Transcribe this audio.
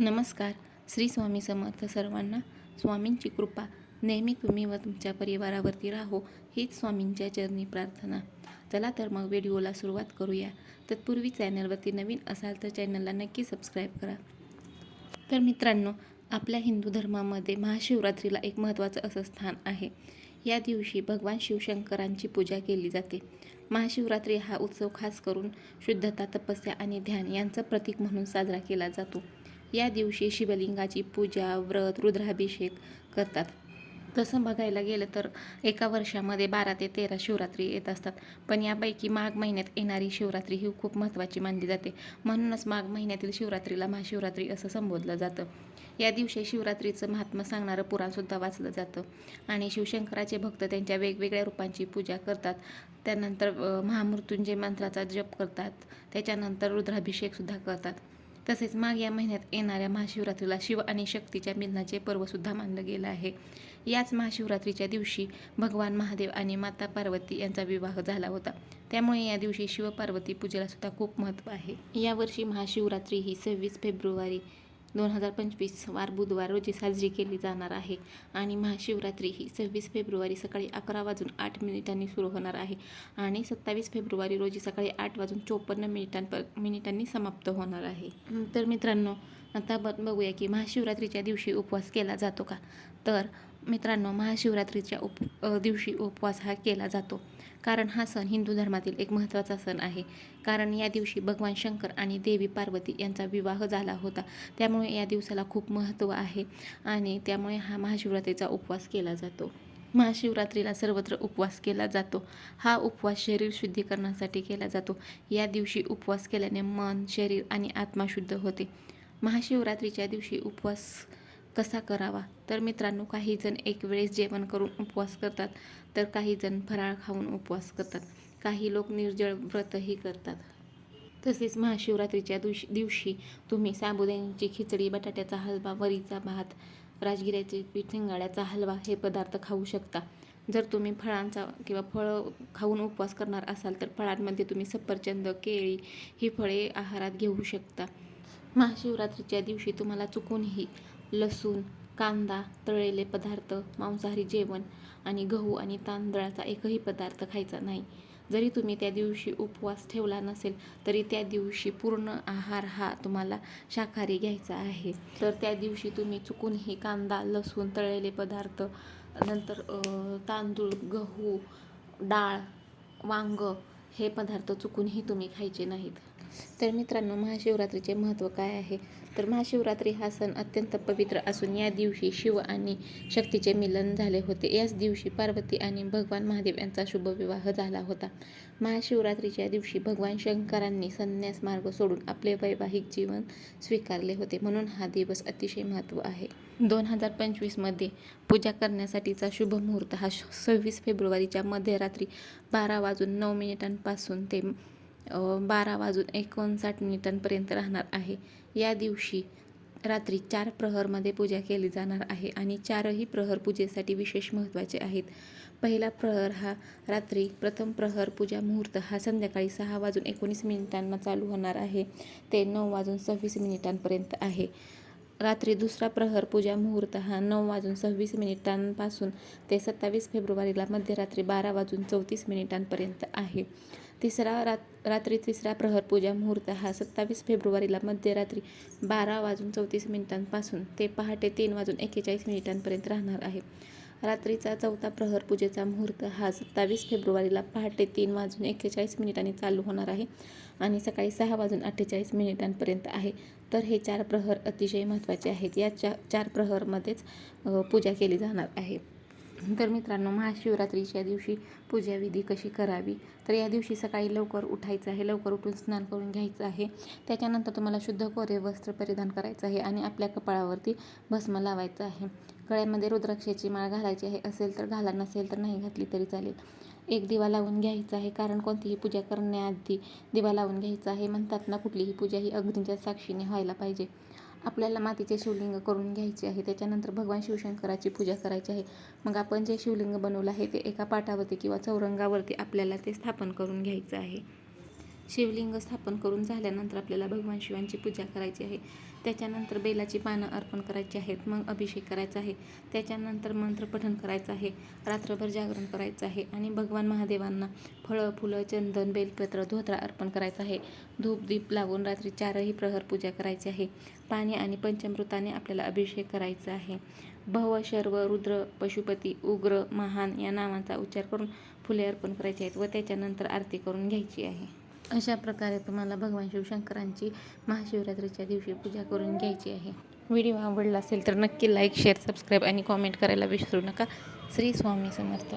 नमस्कार. श्री स्वामी समर्थ सर्वांना स्वामींची कृपा. नेहमी तुम्ही व तुमच्या परिवारावरती राहो हीच स्वामींच्या चरणी प्रार्थना. चला तर मग व्हिडिओला सुरुवात करूया. तत्पूर्वी चॅनलवरती नवीन असाल तर चॅनलला नक्की सबस्क्राईब करा. तर मित्रांनो आपल्या हिंदू धर्मामध्ये महाशिवरात्रीला एक महत्त्वाचं असं स्थान आहे. या दिवशी भगवान शिवशंकरांची पूजा केली जाते. महाशिवरात्री हा उत्सव खास करून शुद्धता तपस्या आणि ध्यान यांचं प्रतीक म्हणून साजरा केला जातो. या दिवशी शिवलिंगाची पूजा व्रत रुद्राभिषेक करतात. तसं बघायला गेलं तर एका वर्षामध्ये बारा ते तेरा शिवरात्री येत असतात. पण यापैकी माघ महिन्यात येणारी शिवरात्री ही खूप महत्त्वाची मानली जाते. म्हणूनच माघ महिन्यातील शिवरात्रीला महाशिवरात्री असं संबोधलं जातं. या दिवशी शिवरात्रीचं महात्म्य सांगणारं पुराणसुद्धा वाचलं जातं. आणि शिवशंकराचे भक्त त्यांच्या वेगवेगळ्या रूपांची पूजा करतात. त्यानंतर महामृत्युंजय मंत्राचा जप करतात. त्याच्यानंतर रुद्राभिषेकसुद्धा करतात. तसेच माघ या महिन्यात येणाऱ्या महाशिवरात्रीला शिव आणि शक्तीच्या मिलनाचे पर्वसुद्धा मानलं गेलं आहे. याच महाशिवरात्रीच्या दिवशी भगवान महादेव आणि माता पार्वती यांचा विवाह झाला होता. त्यामुळे या दिवशी शिवपार्वती पूजेला सुद्धा खूप महत्त्व आहे. यावर्षी महाशिवरात्री ही सव्वीस फेब्रुवारी दोन हजार पंचवीस वार बुधवार रोजी साजरी केली जाणार आहे. आणि महाशिवरात्री ही सव्वीस फेब्रुवारी सकाळी अकरा वाजून आठ मिनिटांनी सुरू होणार आहे. आणि सत्तावीस फेब्रुवारी रोजी सकाळी आठ वाजून चोपन्न मिनिटांप मिनिटांनी समाप्त होणार आहे. तर मित्रांनो आता बघूया की महाशिवरात्रीच्या दिवशी उपवास केला जातो का? तर मित्रांनो महाशिवरात्रीच्या उप दिवशी उपवास हा केला जातो. कारण हा सण हिंदू धर्मातील एक महत्त्वाचा सण आहे. कारण या दिवशी भगवान शंकर आणि देवी पार्वती यांचा विवाह झाला होता. त्यामुळे या दिवसाला खूप महत्त्व आहे आणि त्यामुळे हा महाशिवरात्रीचा उपवास केला जातो. महाशिवरात्रीला सर्वत्र उपवास केला जातो. हा उपवास शरीर शुद्धीकरणासाठी केला जातो. या दिवशी उपवास केल्याने मन शरीर आणि आत्मा शुद्ध होते. महाशिवरात्रीच्या दिवशी उपवास कसा करावा? तर मित्रांनो काही जण एक वेळेस जेवण करून उपवास करतात तर काही जण फराळ खाऊन उपवास करतात. काही लोक निर्जळ व्रतही करतात. तसेच महाशिवरात्रीच्या दिवशी दिवशी तुम्ही साबुदाण्याची खिचडी बटाट्याचा हलवा वरीचा भात राजगिऱ्याचे पीठ शिंगाड्याचा हलवा हे पदार्थ खाऊ शकता. जर तुम्ही फळांचा किंवा फळं खाऊन उपवास करणार असाल तर फळांमध्ये तुम्ही सफरचंद केळी ही फळे आहारात घेऊ शकता. महाशिवरात्रीच्या दिवशी तुम्हाला चुकूनही लसूण कांदा तळलेले पदार्थ मांसाहारी जेवण आणि गहू आणि तांदळाचा एकही पदार्थ खायचा नाही. जरी तुम्ही त्या दिवशी उपवास ठेवला नसेल तरी त्या दिवशी पूर्ण आहार हा तुम्हाला शाकाहारी घ्यायचा आहे. तर त्या दिवशी तुम्ही चुकूनही कांदा लसूण तळलेले पदार्थ नंतर तांदूळ गहू डाळ वांग हे पदार्थ चुकूनही तुम्ही खायचे नाहीत. तर मित्रांनो महाशिवरात्रीचे महत्त्व काय आहे? तर महाशिवरात्री हा सण अत्यंत पवित्र असून या दिवशी शिव आणि शक्तीचे मिलन झाले होते. याच दिवशी पार्वती आणि भगवान महादेव यांचा शुभविवाह झाला होता. महाशिवरात्रीच्या दिवशी भगवान शंकरांनी संन्यास मार्ग सोडून आपले वैवाहिक जीवन स्वीकारले होते. म्हणून हा दिवस अतिशय महत्त्व आहे. दोन हजार पंचवीसमध्ये पूजा करण्यासाठीचा शुभ मुहूर्त हा सव्वीस फेब्रुवारीच्या मध्यरात्री बारा वाजून नऊ मिनिटांपासून ते बारा वाजून एकोणसाठ मिनिटांपर्यंत राहणार आहे. या दिवशी रात्री चार प्रहरमध्ये पूजा केली जाणार आहे आणि चारही प्रहर पूजेसाठी विशेष महत्त्वाचे आहेत. पहिला प्रहर हा रात्री प्रथम प्रहर पूजा मुहूर्त हा संध्याकाळी सहा वाजून एकोणीस मिनिटांना चालू होणार आहे. ते नऊ वाजून सव्वीस मिनिटांपर्यंत आहे. रात्री दुसरा प्रहर पूजा मुहूर्त हा नऊ वाजून सव्वीस मिनिटांपासून ते सत्तावीस फेब्रुवारीला मध्यरात्री बारा वाजून चौतीस मिनिटांपर्यंत आहे. तिसरा रात रात्री तिसरा प्रहर पूजा मुहूर्त हा सत्तावीस फेब्रुवारीला मध्यरात्री बारा वाजून चौतीस मिनिटांपासून ते पहाटे तीन वाजून एक्केचाळीस मिनिटांपर्यंत राहणार आहे. रात्रीचा चौथा प्रहर पूजेचा मुहूर्त हा सत्तावीस फेब्रुवारीला पहाटे तीन वाजून एक्केचाळीस मिनिटांनी चालू होणार आहे आणि सकाळी सहा वाजून अठ्ठेचाळीस मिनिटांपर्यंत आहे. तर हे चार प्रहर अतिशय महत्त्वाचे आहेत. या चा चार प्रहरमध्येच पूजा केली जाणार आहे. तर मित्रांनो महाशिवरात्रीच्या दिवशी पूजाविधी कशी करावी? तर या दिवशी सकाळी लवकर उठायचं आहे. लवकर उठून स्नान करून घ्यायचं आहे. त्याच्यानंतर तुम्हाला शुद्ध कोरे वस्त्र परिधान करायचं आहे आणि आपल्या कपाळावरती भस्म लावायचं आहे. गळ्यामध्ये रुद्राक्षाची माळ घालायची आहे. असेल तर घाला नसेल तर नाही घातली तरी चालेल. एक दिवा लावून घ्यायचा आहे कारण कोणतीही पूजा करण्याआधी दिवा लावून घ्यायचा आहे. म्हणतात ना कुठलीही पूजा ही अग्नीच्या साक्षीने व्हायला पाहिजे. आपल्याला मातीचे शिवलिंग करून घ्यायचे आहे. त्याच्यानंतर भगवान शिवशंकराची पूजा करायची आहे. मग आपण जे शिवलिंग बनवलं आहे ते एका पाटावरती किंवा चौरंगावरती आपल्याला ते स्थापन करून घ्यायचं आहे. शिवलिंग स्थापन करून झाल्यानंतर आपल्याला भगवान शिवांची पूजा करायची आहे. त्याच्यानंतर बेलाची पानं अर्पण करायची आहेत मग अभिषेक करायचा आहे. त्याच्यानंतर मंत्र पठण करायचं आहे रात्रभर जागरण करायचं आहे आणि भगवान महादेवांना फळं फुलं चंदन बेलपत्र धोत्रा अर्पण करायचं आहे. धूप दीप लावून रात्री चारही प्रहर पूजा करायची आहे. पाणी आणि पंचमृताने आपल्याला अभिषेक करायचा आहे. भव शर्व रुद्र पशुपती उग्र महान या नावांचा उच्चार करून फुले अर्पण करायची आहेत व त्याच्यानंतर आरती करून घ्यायची आहे. अशा प्रकारे तुम्हाला भगवान शिवशंकरांची महाशिवरात्रीच्या दिवशी पूजा करून घ्यायची आहे. व्हिडिओ आवडला असेल तर नक्की लाईक शेअर सबस्क्राईब आणि कॉमेंट करायला विसरू नका. श्री स्वामी समर्थ.